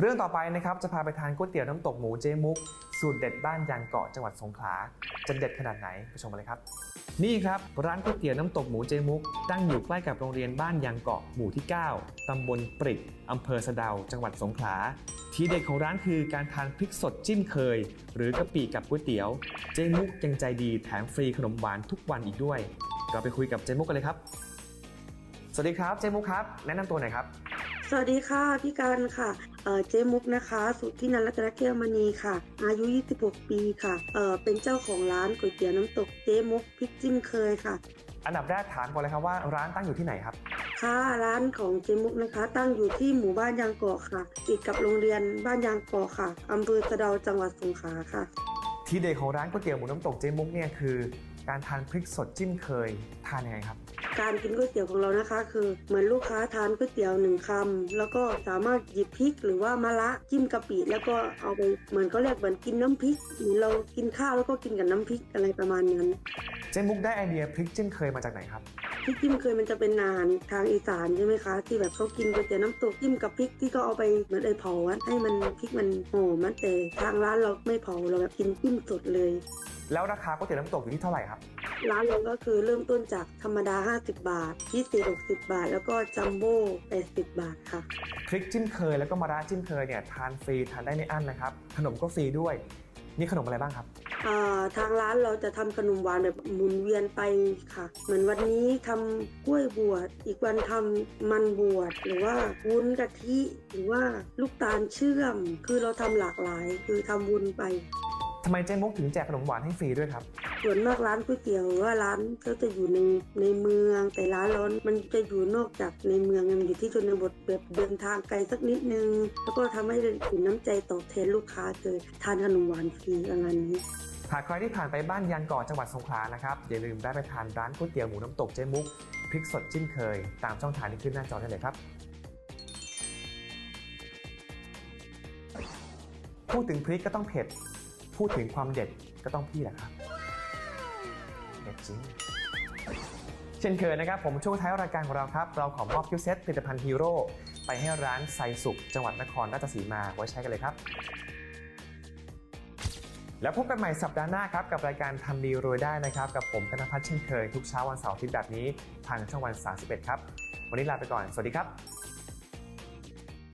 เรื่องต่อไปนะครับจะพาไปทานก๋วยเตี๋ยวน้ำตกหมูเจมุก สูตรเด็ดบ้านยางเกาะจังหวัดสงขลาจะเด็ดขนาดไหนไปชมกันเลยครับ นี่ครับร้านก๋วยเตี๋ยวน้ำตกหมูเจมุก ตั้งอยู่ใกล้กับโรงเรียนบ้านยางเกาะหมู่ที่ 9ตำบลปริกอำเภอสะเดาจังหวัดสงขลาทีเด็ดของร้านคือการทานพริกสดจิ้มเคย หรือกะปิกับก๋วยเตี๋ยวเจมุกยังใจดีแถมฟรีขนมหวานทุกวันอีกด้วย เราไปคุยกับเจมุกกันเลยครับ สวัสดีครับเจมุกครับ แนะนำตัวหน่อยครับ สวัสดีค่ะ พี่การค่ะเอ่อเจมุกนะคะสุทธินันท์รัตนเกลมณีค่ะ อายุ 26 ปีค่ะเอ่อเป็นเจ้าของร้านก๋วยเตี๋ยวน้ำตกเจมุกพริกจิ้มเคยค่ะ อันดับแรกถามก่อนเลยครับว่าร้านตั้งอยู่ที่ไหนครับ ค่ะ ร้านของเจมุกนะคะ ตั้งอยู่ที่หมู่บ้านยางเกาะค่ะ ติดกับโรงเรียนบ้านยางเกาะค่ะอำเภอสะเดาจังหวัดสงขลาค่ะ ทีเด็ดของร้านก๋วยเตี๋ยวหมูน้ำตกเจมุกเนี่ยคือ การทานพริกสดจิ้มเคยทานยังไงครับ การกินก๋วยเตี๋ยวของเรานะคะ คือเหมือนลูกค้าทานก๋วยเตี๋ยวหนึ่งคำแล้วก็สามารถหยิบพริกหรือว่ามะระจิ้มกะปิ แล้วก็เอาไปเหมือนเขาเรียกเหมือนกินน้ำพริกเหมือนเรากินข้าวแล้วก็กินกับน้ำพริกอะไรประมาณนั้น เจมุกได้ไอเดียพริกจิ้มเคยมาจากไหนครับพริกจิ้มเคยมันจะเป็นอาหารทางอีสานใช่ไหมคะ ที่แบบเขากินก๋วยเตี๋ยวน้ำตกจิ้มกับพริกที่เขาเอาไปเหมือนไอเผาอะให้มันพริกมันหอมมันแต่ทางร้านเราไม่เผาเราแบบกินจิ้มสดเลย แล้วราคาก๋วยเตี๋ยวน้ำตกอยู่ที่เท่าไหร่ครับ ร้านเราก็คือเริ่มต้นจากธรรมดา 50 บาทพิเศษ60 บาท แล้วก็จัมโบ้80 บาทค่ะ พริกจิ้มเคยแล้วก็มะระจิ้มเคยเนี่ยทานฟรีทานได้ไม่อั้นนะครับ ขนมก็ฟรีด้วยมีขนมอะไรบ้างครับ อ่าทางร้านเราจะทำขนมหวานแบบหมุนเวียนไปค่ะ เหมือนวันนี้ทำกล้วยบวชอีกวันทำมันบวชหรือว่าวุ้นกะทิหรือว่าลูกตาลเชื่อม คือเราทำหลากหลาย คือทำวุ้นไป ทำไมเจมุกถึงแจกขนมหวานให้ฟรีด้วยครับ ส่วนมากร้านก๋วยเตี๋ยวหรือว่าร้านก็จะอยู่ในในเมือง แต่ร้านเรามันจะอยู่นอกจากในเมืองมันอยู่ที่ชนบทแบบเดินทางไกลสักนิดนึง แล้วก็ทำให้ถึงน้ำใจตอบแทนลูกค้าคือทานขนมหวานฟรีประมาณนี้ หากใครที่ผ่านไปบ้านยันเกาะจังหวัดสงขลานะครับ อย่าลืมได้ไปทานร้านก๋วยเตี๋ยวหมูน้ำตกเจมุกพริกสดจิ้มเคย ตามช่องทางที่ขึ้นหน้าจอได้เลยครับ พูดถึงพริกก็ต้องเผ็ด พูดถึงความเด็ดก็ต้องพี่แหละครับเด็ดจริงเช่นเคยนะครับ ผมช่วงท้ายรายการของเราครับ เราขอมอบกิฟต์เซตผลิตภัณฑ์ฮีโร่ไปให้ร้านไซสุข จังหวัดนครราชสีมาไว้ใช้กันเลยครับ แล้วพบกันใหม่สัปดาห์หน้าครับ กับรายการทำดีรวยได้นะครับ กับผมธนพัฒน์เช่นเคย ทุกเช้าวันเสาร์อาทิตย์แบบนี้ ทางช่องวัน 31 ครับ วันนี้ลาไปก่อน สวัสดีครับ